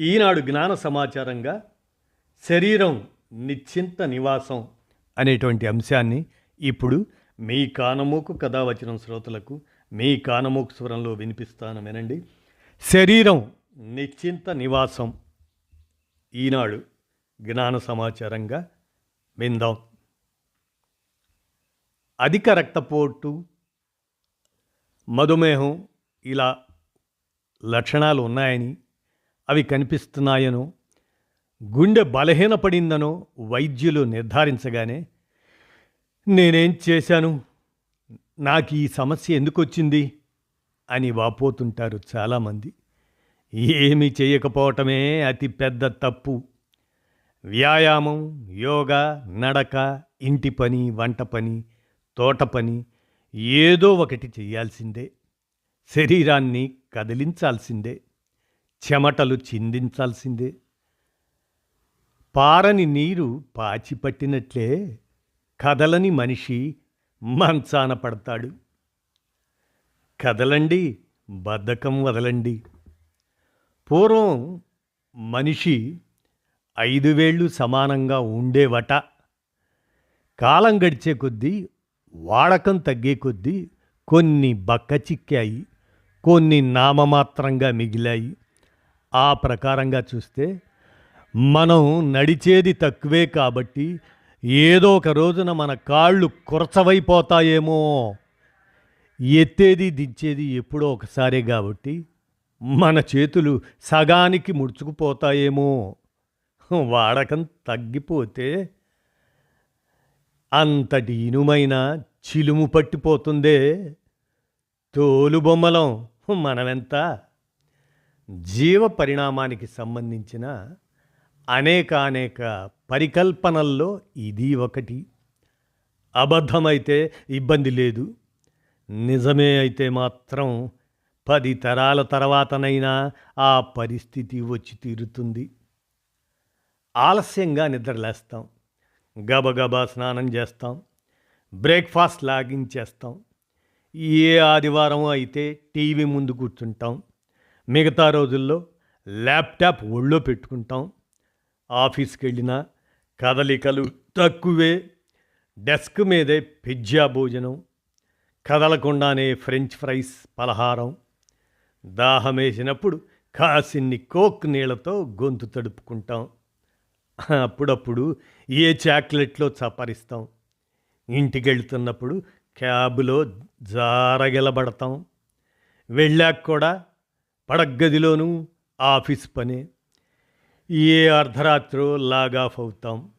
ఈనాడు జ్ఞాన సమాచారంగా శరీరం నిశ్చింత నివాసం అనేటువంటి అంశాన్ని ఇప్పుడు మీ కానమోకు కథావచనం శ్రోతలకు మీ కానమోకు స్వరంలో వినిపిస్తాను వినండి శరీరం నిశ్చింత నివాసం ఈనాడు జ్ఞాన సమాచారంగా విందాం. అధిక రక్తపోటు మధుమేహం ఇలా లక్షణాలు ఉన్నాయని అవి కనిపిస్తున్నాయనో గుండె బలహీనపడిందనో వైద్యులు నిర్ధారించగానే నేనేం చేశాను? నాకు ఈ సమస్య ఎందుకు వచ్చింది అని వాపోతుంటారు చాలామంది. ఏమీ చేయకపోవటమే అతి పెద్ద తప్పు. వ్యాయామం యోగా నడక ఇంటి పని వంట పని తోట పని ఏదో ఒకటి చేయాల్సిందే. శరీరాన్ని కదిలించాల్సిందే. చెమటలు చిందించాల్సిందే. పారని నీరు పాచిపట్టినట్లే కదలని మనిషి మంచాన పడతాడు. కదలండి బద్ధకం వదలండి. పూర్వం మనిషి ఐదు వేళ్ళు సమానంగా ఉండేవట. కాలం గడిచే కొద్దీ వాడకం తగ్గే కొద్దీ కొన్ని బక్క చిక్కాయి కొన్ని నామమాత్రంగా మిగిలాయి. ఆ ప్రకారంగా చూస్తే మనం నడిచేది తక్కువే కాబట్టి ఏదో ఒక రోజున మన కాళ్ళు కురచవైపోతాయేమో. ఎత్తేది దించేది ఎప్పుడో ఒకసారే కాబట్టి మన చేతులు సగానికి ముడుచుకుపోతాయేమో. వాడకం తగ్గిపోతే అంతటి ఇనుమైన చిలుము పట్టిపోతుందే. తోలుబొమ్మలం మనమెంత జీవ పరిణామానికి సంబంధించిన అనేక అనేక పరికల్పనల్లో ఇది ఒకటి. అబద్ధమైతే ఇబ్బంది లేదు. నిజమే అయితే మాత్రం పది తరాల తర్వాతనైనా ఆ పరిస్థితి వచ్చి తీరుతుంది. ఆలస్యంగా నిద్రలేస్తాం. గబగబా స్నానం చేస్తాం. బ్రేక్ఫాస్ట్ లాగించేస్తాం. ఏ ఆదివారం అయితే టీవీ ముందు కూర్చుంటాం. మిగతా రోజుల్లో ల్యాప్టాప్ ఒళ్ళో పెట్టుకుంటాం. ఆఫీస్కి వెళ్ళినా కదలికలు తక్కువే. డెస్క్ మీదే పిజ్జా భోజనం కదలకుండానే ఫ్రెంచ్ ఫ్రైస్ పలహారం. దాహమేసినప్పుడు కాసిన్ని కోక్ నీళ్ళతో గొంతు తడుపుకుంటాం. అప్పుడప్పుడు ఏ చాక్లెట్లో చపరిస్తాం. ఇంటికి వెళ్తున్నప్పుడు క్యాబ్లో జారగిలబడతాం. వెళ్ళాక కూడా పడగ్గదిలోనూ ఆఫీస్ పని. ఏ అర్ధరాత్రో లాగాఫ్ అవుతాం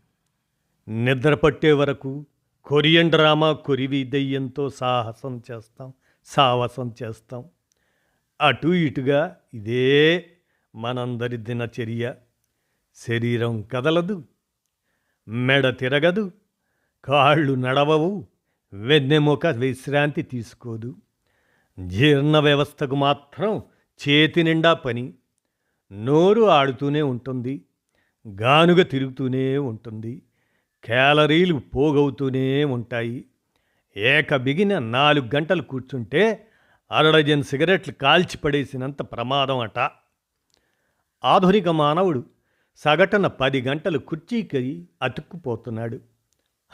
నిద్ర పట్టే వరకు కొరియన్ డ్రామా కొరివి దెయ్యంతో సాహసం చేస్తాం సాహసం చేస్తాం. అటు ఇటుగా ఇదే మనందరి దినచర్య. శరీరం కదలదు మెడ తిరగదు కాళ్ళు నడవవు వెన్నెముక విశ్రాంతి తీసుకోదు. జీర్ణ వ్యవస్థకు మాత్రం చేతి నిండా పని నోరు ఆడుతూనే ఉంటుంది గానుగ తిరుగుతూనే ఉంటుంది క్యాలరీలు పోగవుతూనే ఉంటాయి. ఏక బిగిన నాలుగు గంటలు కూర్చుంటే అరడజన్ సిగరెట్లు కాల్చి పడేసినంత ప్రమాదం అట ఆధునిక మానవుడు సగటున పది గంటలు కుర్చీకి అతుక్కుపోతున్నాడు.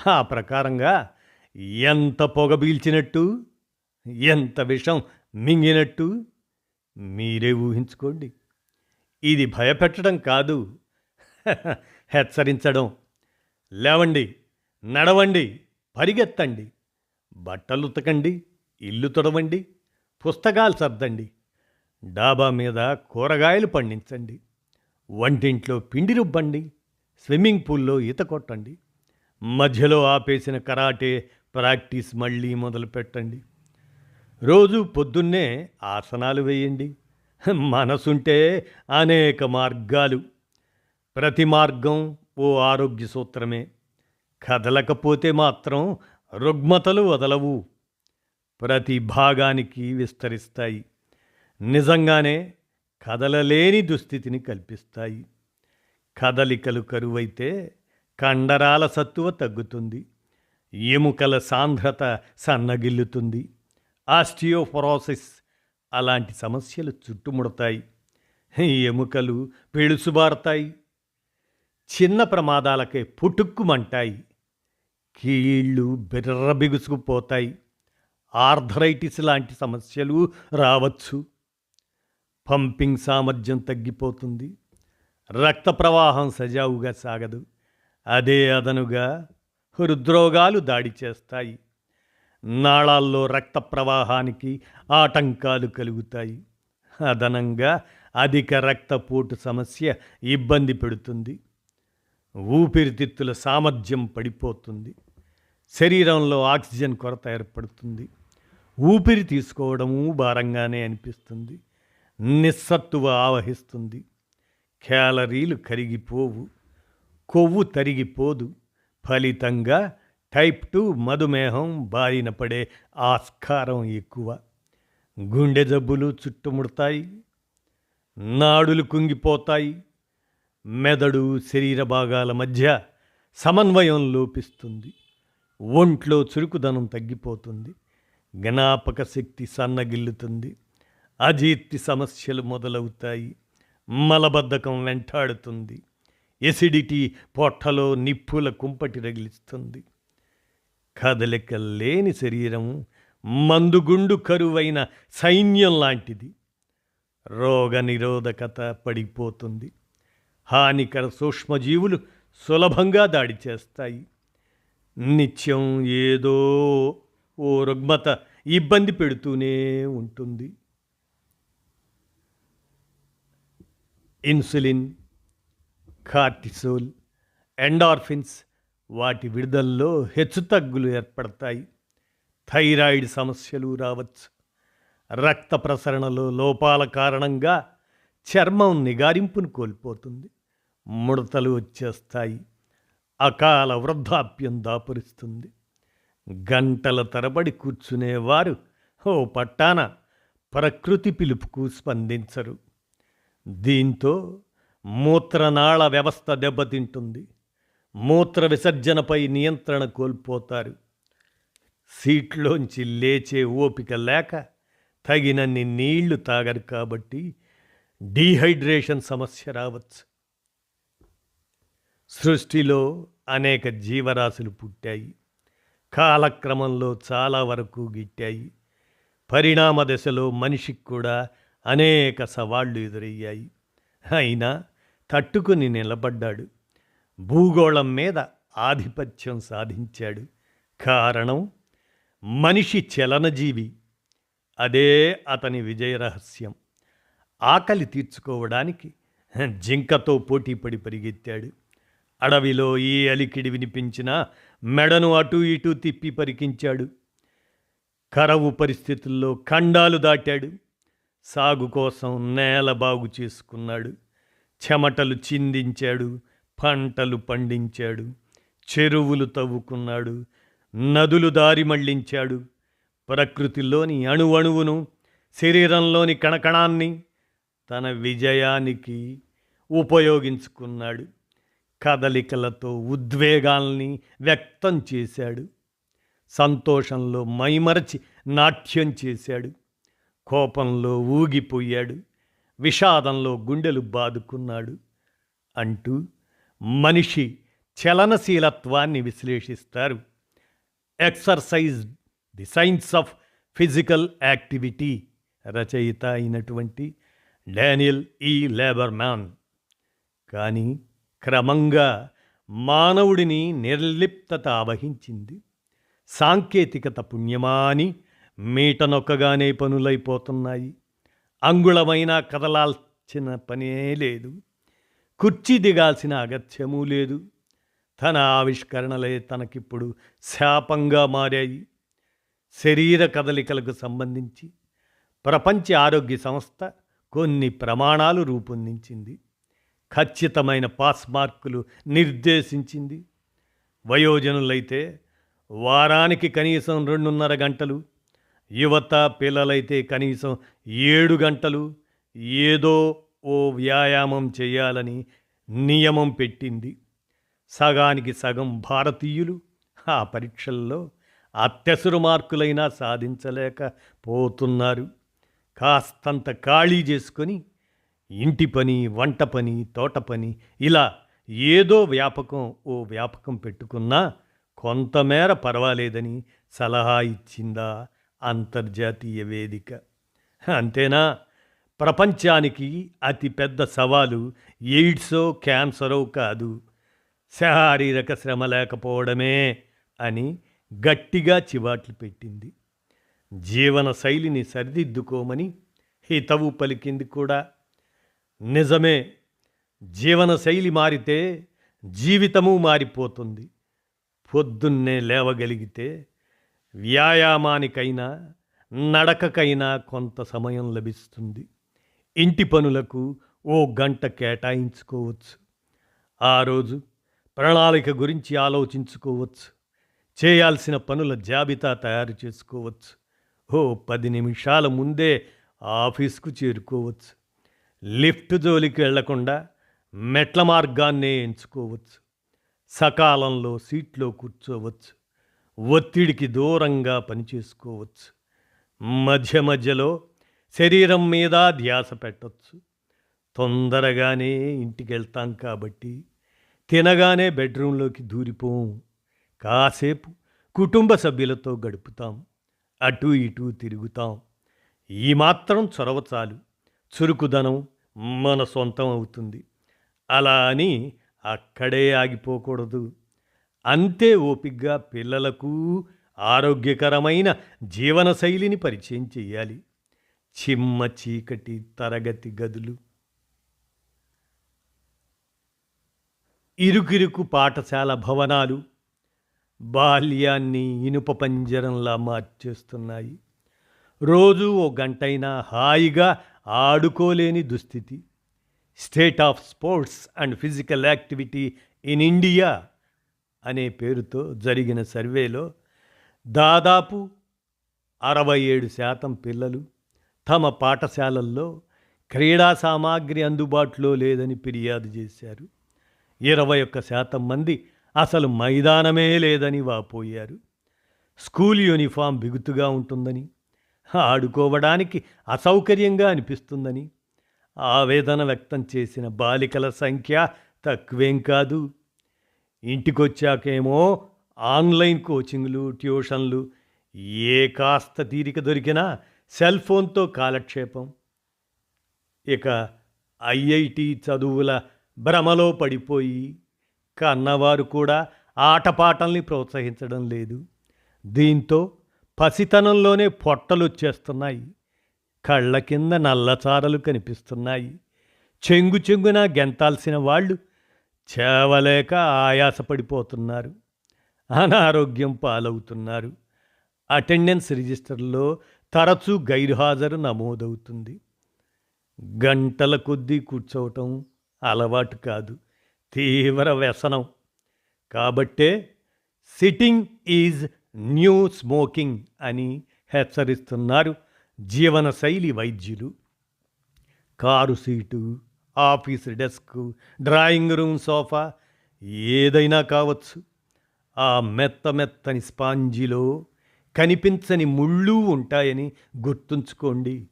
ఆ ప్రకారంగా ఎంత పొగ పీల్చినట్టు ఎంత విషం మింగినట్టు మీరే ఊహించుకోండి. ఇది భయపెట్టడం కాదు. హెచ్చరించడం. లేవండి నడవండి పరిగెత్తండి. బట్టలు ఉతకండి ఇల్లు తొడవండి పుస్తకాలు సర్దండి. డాబా మీద కూరగాయలు పండించండి. వంటింట్లో పిండి రుబ్బండి స్విమ్మింగ్ పూల్లో ఈత కొట్టండి. మధ్యలో ఆపేసిన కరాటే ప్రాక్టీస్ మళ్ళీ మొదలు పెట్టండి రోజు పొద్దున్నే ఆసనాలు వేయండి. మనసుంటే అనేక మార్గాలు. ప్రతి మార్గం ఓ ఆరోగ్య సూత్రమే. కదలకపోతే మాత్రం రుగ్మతలు వదలవు. ప్రతి భాగానికి విస్తరిస్తాయి. నిజంగానే కదలలేని దుస్థితిని కల్పిస్తాయి. కదలికలు కరువైతే కండరాల సత్తువ తగ్గుతుంది. ఎముకల సాంద్రత సన్నగిల్లుతుంది. ఆస్టియోఫొరోసిస్ అలాంటి సమస్యలు చుట్టుముడతాయి. ఎముకలు పెళుసుబారతాయి చిన్న ప్రమాదాలకే పుటుక్కుమంటాయి. కీళ్ళు బిర్ర బిగుసుకుపోతాయి. ఆర్థరైటిస్ లాంటి సమస్యలు రావచ్చు. పంపింగ్ సామర్థ్యం తగ్గిపోతుంది. రక్త ప్రవాహం సజావుగా సాగదు. అదే అదనుగా హృద్రోగాలు దాడి చేస్తాయి. నాళాల్లో రక్త ప్రవాహానికి ఆటంకాలు కలుగుతాయి. అదనంగా అధిక రక్తపోటు సమస్య ఇబ్బంది పెడుతుంది. ఊపిరితిత్తుల సామర్థ్యం పడిపోతుంది. శరీరంలో ఆక్సిజన్ కొరత ఏర్పడుతుంది. ఊపిరి తీసుకోవడము భారంగానే అనిపిస్తుంది. నిస్సత్తువ ఆవహిస్తుంది. క్యాలరీలు కరిగిపోవు. కొవ్వు తరిగిపోదు. ఫలితంగా టైప్ టూ మధుమేహం బారిన పడే ఆస్కారం ఎక్కువ. గుండె జబ్బులు చుట్టుముడతాయి. నాడులు కుంగిపోతాయి. మెదడు శరీర భాగాల మధ్య సమన్వయం లోపిస్తుంది. ఒంట్లో చురుకుదనం తగ్గిపోతుంది. జ్ఞాపక శక్తి సన్నగిల్లుతుంది. అజీర్తి సమస్యలు మొదలవుతాయి. మలబద్ధకం వెంటాడుతుంది. ఎసిడిటీ పొట్టలో నిప్పుల కుంపటి రగిలిస్తుంది. కదలిక లేని శరీరం మందుగుండు కరువైన సైన్యం లాంటిది. రోగ నిరోధకత పడిపోతుంది. హానికర సూక్ష్మజీవులు సులభంగా దాడి చేస్తాయి. నిత్యం ఏదో ఓ రుగ్మత ఇబ్బంది పెడుతూనే ఉంటుంది. ఇన్సులిన్ కార్టిసోల్ ఎండార్ఫిన్స్ వాటి విడుదలలో హెచ్చుతగ్గులు ఏర్పడతాయి. థైరాయిడ్ సమస్యలు రావచ్చు. రక్త ప్రసరణలో లోపాల కారణంగా చర్మం నిగారింపును కోల్పోతుంది. ముడతలు వచ్చేస్తాయి. అకాల వృద్ధాప్యం దాపురిస్తుంది. గంటల తరబడి కూర్చునేవారు ఓ పట్టాన ప్రకృతి పిలుపుకు స్పందించరు. దీంతో మూత్రనాళ వ్యవస్థ దెబ్బతింటుంది. మూత్ర విసర్జనపై నియంత్రణ కోల్పోతారు. సీట్లోంచి లేచే ఓపిక లేక తగినన్ని నీళ్ళు తాగరు కాబట్టి డీహైడ్రేషన్ సమస్య రావచ్చు. సృష్టిలో అనేక జీవరాశులు పుట్టాయి. కాలక్రమంలో చాలా వరకు గిట్టాయి. పరిణామ దశలో మనిషికి కూడా అనేక సవాళ్ళు ఎదురయ్యాయి. అయినా తట్టుకుని నిలబడ్డాడు. భూగోళం మీద ఆధిపత్యం సాధించాడు. కారణం మనిషి చలనజీవి. అదే అతని విజయ రహస్యం. ఆకలి తీర్చుకోవడానికి జింకతో పోటీపడి పరిగెత్తాడు. అడవిలో ఈ అలికిడి వినిపించినా మెడను అటు ఇటు తిప్పి పరికించాడు. కరవు పరిస్థితుల్లో ఖండాలు దాటాడు. సాగు కోసం నేల బాగు చేసుకున్నాడు. చెమటలు చిందించాడు. పంటలు పండించాడు చెరువులు తవ్వుకున్నాడు నదులు దారి మళ్ళించాడు. ప్రకృతిలోని అణువణువును శరీరంలోని కణకణాన్ని తన విజయానికి ఉపయోగించుకున్నాడు. కదలికలతో ఉద్వేగాల్ని వ్యక్తం చేశాడు. సంతోషంలో మైమరచి నాట్యం చేశాడు. కోపంలో ఊగిపోయాడు. విషాదంలో గుండెలు బాదుకున్నాడు. అంటూ మనిషి చలనశీలత్వాన్ని విశ్లేషిస్తారు. Exercise the science of physical activity రచయిత అయినటువంటి డానియల్ ఈ లేబర్ మ్యాన్ కానీ క్రమంగా మానవుడిని నిర్లిప్తత ఆవహించింది సాంకేతికత పుణ్యమాని మీట నొక్కగానే పనులైపోతున్నాయి. అంగుళమైన కదలాల్సిన పనే లేదు. కుర్చీ దిగాల్సిన అగత్యమూ లేదు. తన ఆవిష్కరణలే తనకిప్పుడు శాపంగా మారాయి. శరీర కదలికలకు సంబంధించి ప్రపంచ ఆరోగ్య సంస్థ కొన్ని ప్రమాణాలు రూపొందించింది. ఖచ్చితమైన పాస్ మార్కులు నిర్దేశించింది. వయోజనులైతే వారానికి కనీసం రెండున్నర గంటలు యువత పిల్లలైతే కనీసం ఏడు గంటలు ఏదో ఓ వ్యాయామం చేయాలని నియమం పెట్టింది. సగానికి సగం భారతీయులు ఆ పరీక్షల్లో అత్యసురు మార్కులైనా సాధించలేకపోతున్నారు కాస్తంత ఖాళీ చేసుకొని ఇంటి పని వంట పని తోట పని ఇలా ఏదో వ్యాపకం ఓ వ్యాపకం పెట్టుకున్నా కొంతమేర పర్వాలేదని సలహా ఇచ్చిందా అంతర్జాతీయ వేదిక. అంతేనా? ప్రపంచానికి అతి పెద్ద సవాలు ఎయిడ్సో క్యాన్సరో కాదు. శారీరక శ్రమ లేకపోవడమే అని గట్టిగా చివాట్లు పెట్టింది. జీవన శైలిని సరిదిద్దుకోమని హితవు పలికింది కూడా. నిజమే జీవనశైలి మారితే జీవితము మారిపోతుంది. పొద్దున్నే లేవగలిగితే వ్యాయామానికైనా నడకకైనా కొంత సమయం లభిస్తుంది. ఇంటి పనులకు ఓ గంట కేటాయించుకోవచ్చు. ఆ రోజు ప్రణాళిక గురించి ఆలోచించుకోవచ్చు. చేయాల్సిన పనుల జాబితా తయారు చేసుకోవచ్చు. ఓ పది నిమిషాల ముందే ఆఫీస్కు చేరుకోవచ్చు. లిఫ్ట్ జోలికి వెళ్ళకుండా మెట్ల మార్గాన్నే ఎంచుకోవచ్చు. సకాలంలో సీట్లో కూర్చోవచ్చు. ఒత్తిడికి దూరంగా పనిచేసుకోవచ్చు. మధ్య మధ్యలో శరీరం మీద ధ్యాస పెట్టవచ్చు తొందరగానే ఇంటికి వెళ్తాం కాబట్టి తినగానే బెడ్రూంలోకి దూరిపోం. కాసేపు కుటుంబ సభ్యులతో గడుపుతాం. అటు ఇటు తిరుగుతాం. ఈ మాత్రం చొరవ చాలు. చురుకుదనం మన సొంతం అవుతుంది. అలా అని అక్కడే ఆగిపోకూడదు. అంతే ఓపిగ్గా పిల్లలకు ఆరోగ్యకరమైన జీవనశైలిని పరిచయం చేయాలి. చిమ్మ చీకటి తరగతి గదులు. ఇరుకిరుకు పాఠశాల భవనాలు బాల్యాన్ని ఇనుప పంజరంలా మార్చేస్తున్నాయి. రోజు ఓ గంటైనా హాయిగా ఆడుకోలేని దుస్థితి. State of sports and physical activity in India అనే పేరుతో జరిగిన సర్వేలో దాదాపు అరవై ఏడు శాతం పిల్లలు తమ పాఠశాలల్లో క్రీడా సామాగ్రి అందుబాటులో లేదని ఫిర్యాదు చేశారు. ఇరవై ఒక్క శాతం మంది అసలు మైదానమే లేదని వాపోయారు. స్కూల్ యూనిఫామ్ బిగుతుగా ఉంటుందని ఆడుకోవడానికి అసౌకర్యంగా అనిపిస్తుందని ఆవేదన వ్యక్తం చేసిన బాలికల సంఖ్య తక్కువేం కాదు. ఇంటికొచ్చాకేమో ఆన్లైన్ కోచింగ్లు ట్యూషన్లు ఏ కాస్త తీరిక దొరికినా సెల్ ఫోన్తో కాలక్షేపం. ఇక ఐఐటి చదువుల భ్రమలో పడిపోయి కన్నవారు కూడా ఆటపాటల్ని ప్రోత్సహించడం లేదు. దీంతో పసితనంలోనే పొట్టలు వచ్చేస్తున్నాయి కళ్ళ కింద నల్లచారలు కనిపిస్తున్నాయి. చెంగు చెంగున గెంతాల్సిన వాళ్ళు చేవలేక ఆయాసపడిపోతున్నారు. అనారోగ్యం పాలవుతున్నారు. అటెండెన్స్ రిజిస్టర్లో తరచూ గైర్హాజరు నమోదవుతుంది. గంటల కొద్దీ కూర్చోవటం అలవాటు కాదు తీవ్ర వ్యసనం. కాబట్టే సిట్టింగ్ ఈజ్ న్యూ స్మోకింగ్ అని హెచ్చరిస్తున్నారు జీవనశైలి వైద్యులు. Car seat office desk drawing room sofa ఏదైనా కావచ్చు. ఆ మెత్త మెత్తని స్పాంజిలో కనిపించని ముళ్ళు ఉంటాయని గుర్తుంచుకోండి.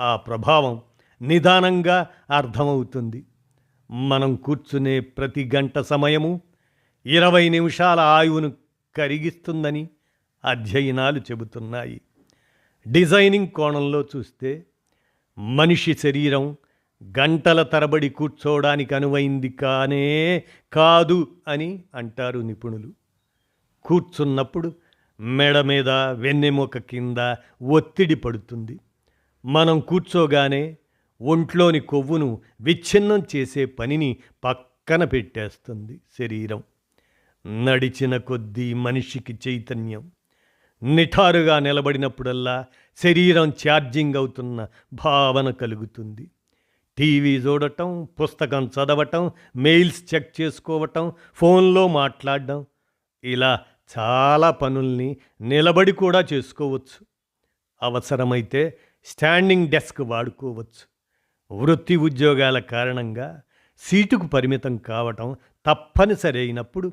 ఆ ప్రభావం నిదానంగా అర్థమవుతుంది. మనం కూర్చునే ప్రతి గంట సమయము ఇరవై నిమిషాల ఆయువును కరిగిస్తుందని అధ్యయనాలు చెబుతున్నాయి. డిజైనింగ్ కోణంలో చూస్తే మనిషి శరీరం గంటల తరబడి కూర్చోవడానికి అనువైంది కానే కాదు అని అంటారు నిపుణులు. కూర్చున్నప్పుడు మెడ మీద వెన్నెముక కింద ఒత్తిడి పడుతుంది. మనం కూర్చోగానే ఒంట్లోని కొవ్వును విచ్ఛిన్నం చేసే పనిని పక్కన పెట్టేస్తుంది శరీరం. నడిచిన కొద్దీ మనిషికి చైతన్యం. నిఠారుగా నిలబడినప్పుడల్లా శరీరం ఛార్జింగ్ అవుతున్న భావన కలుగుతుంది. టీవీ చూడటం పుస్తకం చదవటం మెయిల్స్ చెక్ చేసుకోవటం ఫోన్లో మాట్లాడడం ఇలా చాలా పనుల్ని నిలబడి కూడా చేసుకోవచ్చు. అవసరమైతే స్టాండింగ్ డెస్క్ వాడుకోవచ్చు. వృత్తి ఉద్యోగాల కారణంగా సీటుకు పరిమితం కావటం తప్పనిసరి అయినప్పుడు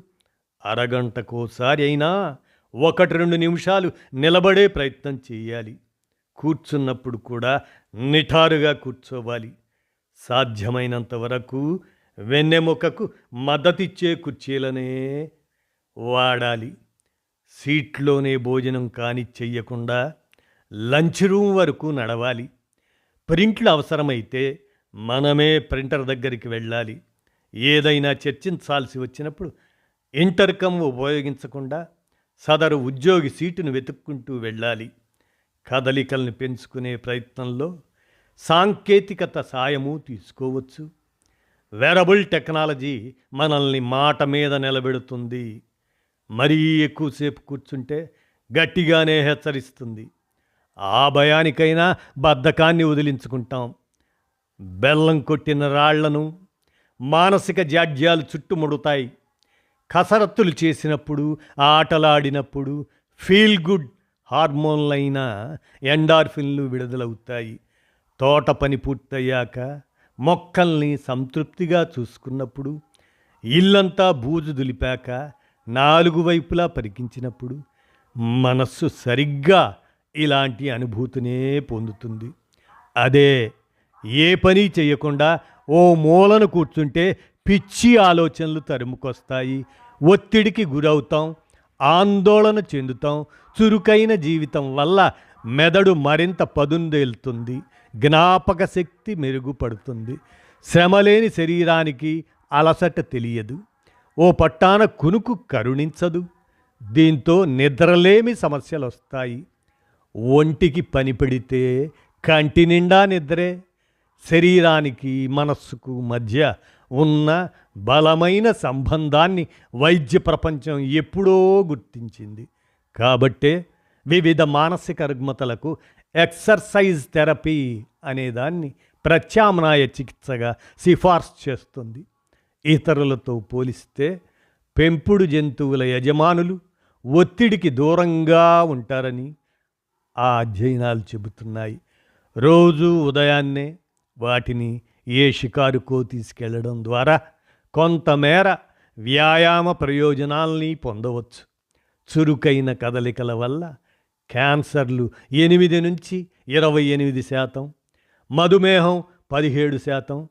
అరగంటకోసారి అయినా ఒకటి రెండు నిమిషాలు నిలబడే ప్రయత్నం చేయాలి. కూర్చున్నప్పుడు కూడా నిఠారుగా కూర్చోవాలి. సాధ్యమైనంత వరకు వెన్నెముకకు మద్దతిచ్చే కుర్చీలనే వాడాలి. సీట్లోనే భోజనం కాని చెయ్యకుండా లంచ్ రూమ్ వరకు నడవాలి. ప్రింట్లు అవసరమైతే మనమే ప్రింటర్ దగ్గరికి వెళ్ళాలి. ఏదైనా చర్చించాల్సి వచ్చినప్పుడు ఇంటర్కమ్ ఉపయోగించకుండా సదరు ఉద్యోగి సీటును వెతుక్కుంటూ వెళ్ళాలి. కదలికల్ని పెంచుకునే ప్రయత్నంలో సాంకేతికత సాయము తీసుకోవచ్చు. వెరబుల్ టెక్నాలజీ మనల్ని మాట మీద నిలబెడుతుంది. మరీ ఎక్కువసేపు కూర్చుంటే గట్టిగానే హెచ్చరిస్తుంది. ఆ భయానికైనా బద్ధకాన్ని వదిలించుకుంటాం. బెల్లం కొట్టిన రాళ్ళను మానసిక జాడ్యాలు చుట్టుముడుతాయి. కసరత్తులు చేసినప్పుడు ఆటలాడినప్పుడు ఫీల్ గుడ్ హార్మోన్లైన ఎండార్ఫిన్లు విడుదలవుతాయి. తోట పని పూర్తయ్యాక మొక్కల్ని సంతృప్తిగా చూసుకున్నప్పుడు ఇల్లంతా బూజు దులిపాక నాలుగు వైపులా పరికించినప్పుడు మనస్సు సరిగ్గా ఇలాంటి అనుభూతినే పొందుతుంది. అదే ఏ పని చేయకుండా ఓ మూలను కూర్చుంటే పిచ్చి ఆలోచనలు తరుముకొస్తాయి. ఒత్తిడికి గురవుతాం ఆందోళన చెందుతాం. చురుకైన జీవితం వల్ల మెదడు మరింత పదుందేలుతుంది జ్ఞాపక శక్తి మెరుగుపడుతుంది. శ్రమలేని శరీరానికి అలసట తెలియదు. ఓ పట్టాన కునుకు కరుణించదు. దీంతో నిద్రలేమి సమస్యలు వస్తాయి ఒంటికి పని పెడితే కంటి నిండా నిద్రే. శరీరానికి మనస్సుకు మధ్య ఉన్న బలమైన సంబంధాన్ని వైద్య ప్రపంచం ఎప్పుడో గుర్తించింది. కాబట్టే వివిధ మానసిక రుగ్మతలకు ఎక్సర్సైజ్ థెరపీ అనేదాన్ని ప్రత్యామ్నాయ చికిత్సగా సిఫార్సు చేస్తుంది. ఇతరులతో పోలిస్తే పెంపుడు జంతువుల యజమానులు ఒత్తిడికి దూరంగా ఉంటారని ఆ అధ్యయనాలు చెబుతున్నాయి. రోజు ఉదయాన్నే వాటిని ఏ షికారుకో తీసుకెళ్ళడం ద్వారా కొంతమేర వ్యాయామ ప్రయోజనాల్ని పొందవచ్చు. చురుకైన కదలికల వల్ల క్యాన్సర్లు ఎనిమిది నుంచి ఇరవై ఎనిమిది శాతం మధుమేహం పదిహేడు శాతం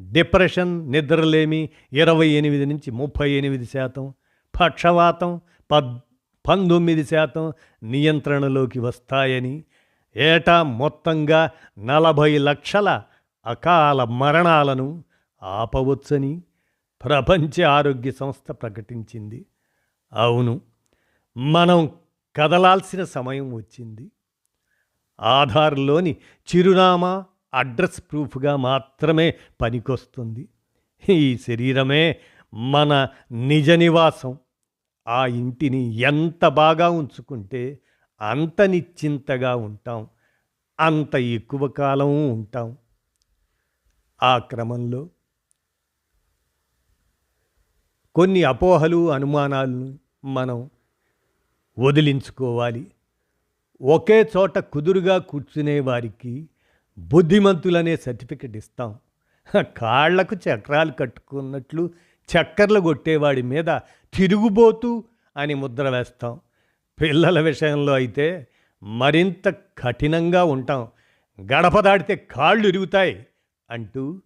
డిప్రెషన్ నిద్రలేమి ఇరవై ఎనిమిది నుంచి ముప్పై ఎనిమిది శాతం పక్షవాతం పద్ పంతొమ్మిది శాతం నియంత్రణలోకి వస్తాయని ఏటా మొత్తంగా నలభై లక్షల అకాల మరణాలను ఆపవచ్చని ప్రపంచ ఆరోగ్య సంస్థ ప్రకటించింది. అవును మనం కదలాల్సిన సమయం వచ్చింది. ఆధార్లోని చిరునామా అడ్రస్ ప్రూఫ్గా మాత్రమే పనికొస్తుంది. ఈ శరీరమే మన నిజ నివాసం. ఆ ఇంటిని ఎంత బాగా ఉంచుకుంటే అంత నిశ్చింతగా ఉంటాం. అంత ఎక్కువ కాలం ఉంటాం. ఆ క్రమంలో కొన్ని అపోహలు అనుమానాలను మనం వదిలించుకోవాలి. ఒకే చోట కుదురుగా కూర్చునే వారికి బుద్ధిమంతులనే సర్టిఫికెట్ ఇస్తాం. కాళ్ళకు చక్రాలు కట్టుకున్నట్లు చక్కర్లు కొట్టేవాడి మీద తిరుగుబోతూ అని ముద్ర వేస్తాం. పిల్లల విషయంలో అయితే మరింత కఠినంగా ఉంటాం. గడప దాటితే కాళ్ళు ఇరుగుతాయి అంటూ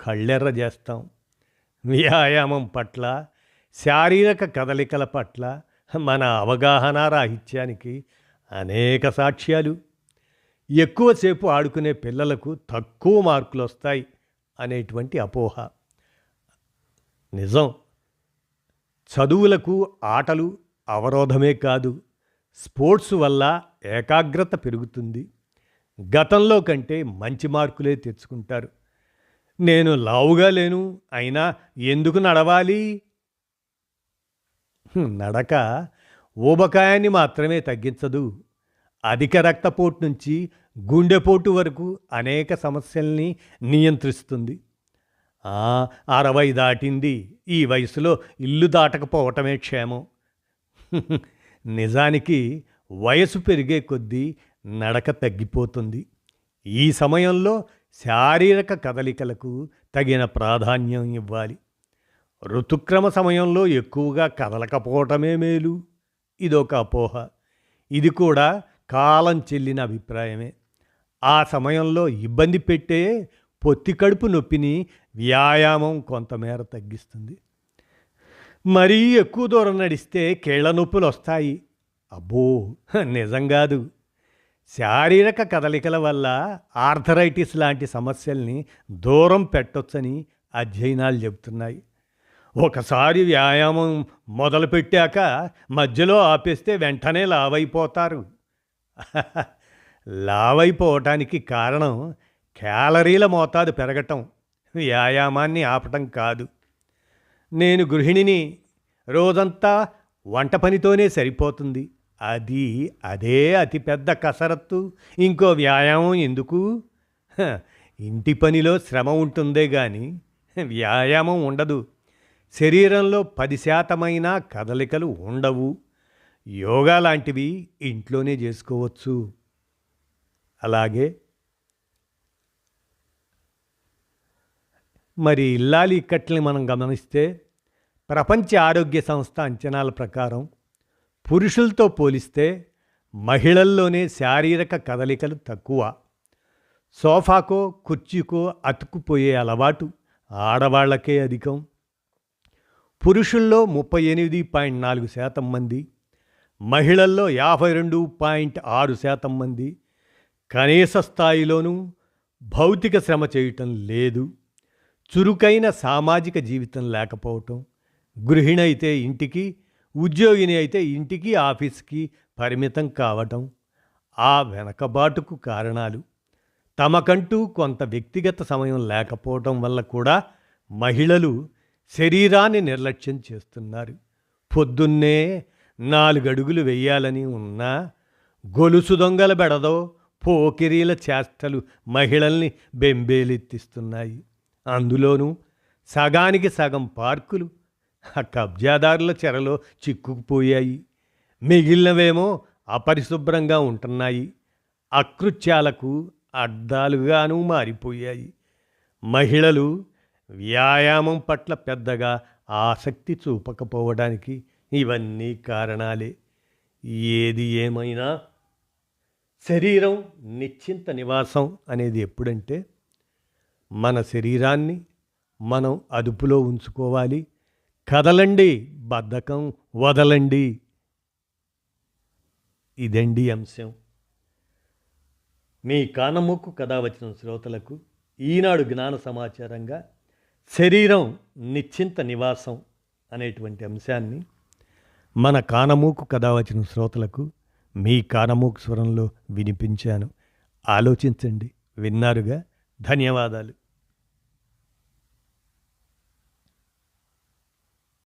కళ్ళెర్ర చేస్తాం. వ్యాయామం పట్ల శారీరక కదలికల పట్ల మన అవగాహన రాహిత్యానికి అనేక సాక్ష్యాలు. ఎక్కువసేపు ఆడుకునే పిల్లలకు తక్కువ మార్కులు వస్తాయి అనేటువంటి అపోహ. నిజం. చదువులకు ఆటలు అవరోధమే కాదు స్పోర్ట్స్ వల్ల ఏకాగ్రత పెరుగుతుంది. గతంలో కంటే మంచి మార్కులే తెచ్చుకుంటారు. నేను లావుగా లేను అయినా ఎందుకు నడవాలి? నడక ఊబకాయాన్ని మాత్రమే తగ్గించదు. అధిక రక్తపోటు నుంచి గుండెపోటు వరకు అనేక సమస్యల్ని నియంత్రిస్తుంది. అరవై దాటింది. ఈ వయసులో ఇల్లు దాటకపోవటమే క్షేమం. నిజానికి వయసు పెరిగే కొద్దీ నడక తగ్గిపోతుంది. ఈ సమయంలో శారీరక కదలికలకు తగిన ప్రాధాన్యం ఇవ్వాలి. ఋతుక్రమ సమయంలో ఎక్కువగా కదలకపోవటమే మేలు. ఇదొక అపోహ. ఇది కూడా కాలం చెల్లిన అభిప్రాయమే. ఆ సమయంలో ఇబ్బంది పెట్టే పొత్తి కడుపు నొప్పిని వ్యాయామం కొంతమేర తగ్గిస్తుంది. మరీ ఎక్కువ దూరం నడిస్తే కీళ్ళ నొప్పులు వస్తాయి. అబ్బో నిజం కాదు. శారీరక కదలికల వల్ల ఆర్థరైటిస్ లాంటి సమస్యల్ని దూరం పెట్టొచ్చని అధ్యయనాలు చెబుతున్నాయి. ఒకసారి వ్యాయామం మొదలుపెట్టాక మధ్యలో ఆపేస్తే వెంటనే లావైపోతారు. లావైపోవటానికి కారణం క్యాలరీల మోతాదు పెరగటం. వ్యాయామాన్ని ఆపటం కాదు. నేను గృహిణిని రోజంతా వంట పనితోనే సరిపోతుంది. అది అదే అతిపెద్ద కసరత్తు. ఇంకో వ్యాయామం ఎందుకు? ఇంటి పనిలో శ్రమ ఉంటుందే కానీ వ్యాయామం ఉండదు. శరీరంలో పది శాతమైన కదలికలు ఉండవు. యోగా లాంటివి ఇంట్లోనే చేసుకోవచ్చు. అలాగే మరి ఇల్లాలి ఇక్కట్లని మనం గమనిస్తే ప్రపంచ ఆరోగ్య సంస్థ అంచనాల ప్రకారం పురుషులతో పోలిస్తే మహిళల్లోనే శారీరక కదలికలు తక్కువ. సోఫాకో కుర్చీకో అతుక్కుపోయే అలవాటు ఆడవాళ్ళకే అధికం. పురుషుల్లో ముప్పై ఎనిమిది పాయింట్ నాలుగు శాతం మంది మహిళల్లో యాభై రెండు పాయింట్ ఆరు శాతం మంది కనీస స్థాయిలోనూ భౌతిక శ్రమ చేయటం లేదు. చురుకైన సామాజిక జీవితం లేకపోవటం. గృహిణి అయితే ఇంటికి ఉద్యోగిని అయితే ఇంటికి ఆఫీస్కి పరిమితం కావటం ఆ వెనకబాటుకు కారణాలు. తమకంటూ కొంత వ్యక్తిగత సమయం లేకపోవటం వల్ల కూడా మహిళలు శరీరాన్ని నిర్లక్ష్యం చేస్తున్నారు. పొద్దున్నే నాలుగడుగులు వెయ్యాలని ఉన్నా గొలుసు దొంగల బెడదో పోకిరీల చేష్టలు మహిళల్ని బెంబేలెత్తిస్తున్నాయి. అందులోనూ సగానికి సగం పార్కులు ఆ కబ్జాదారుల చెరలో చిక్కుకుపోయాయి. మిగిలినవేమో అపరిశుభ్రంగా ఉంటున్నాయి. అకృత్యాలకు అడ్డాలుగాను మారిపోయాయి. మహిళలు వ్యాయామం పట్ల పెద్దగా ఆసక్తి చూపకపోవడానికి ఇవన్నీ కారణాలే. ఏది ఏమైనా శరీరం నిశ్చింత నివాసం అనేది ఎప్పుడంటే మన శరీరాన్ని మనం అదుపులో ఉంచుకోవాలి. కదలండి బద్ధకం వదలండి. ఇదండి అంశం. మీ కానమొక్కు కథ వచ్చిన శ్రోతలకు ఈనాడు జ్ఞాన సమాచారంగా శరీరం నిశ్చింత నివాసం అనేటువంటి అంశాన్ని మన కానమూకు కథ వచ్చిన శ్రోతలకు మీ కానమూకు స్వరంలో వినిపించాను. ఆలోచించండి. విన్నారుగా? ధన్యవాదాలు.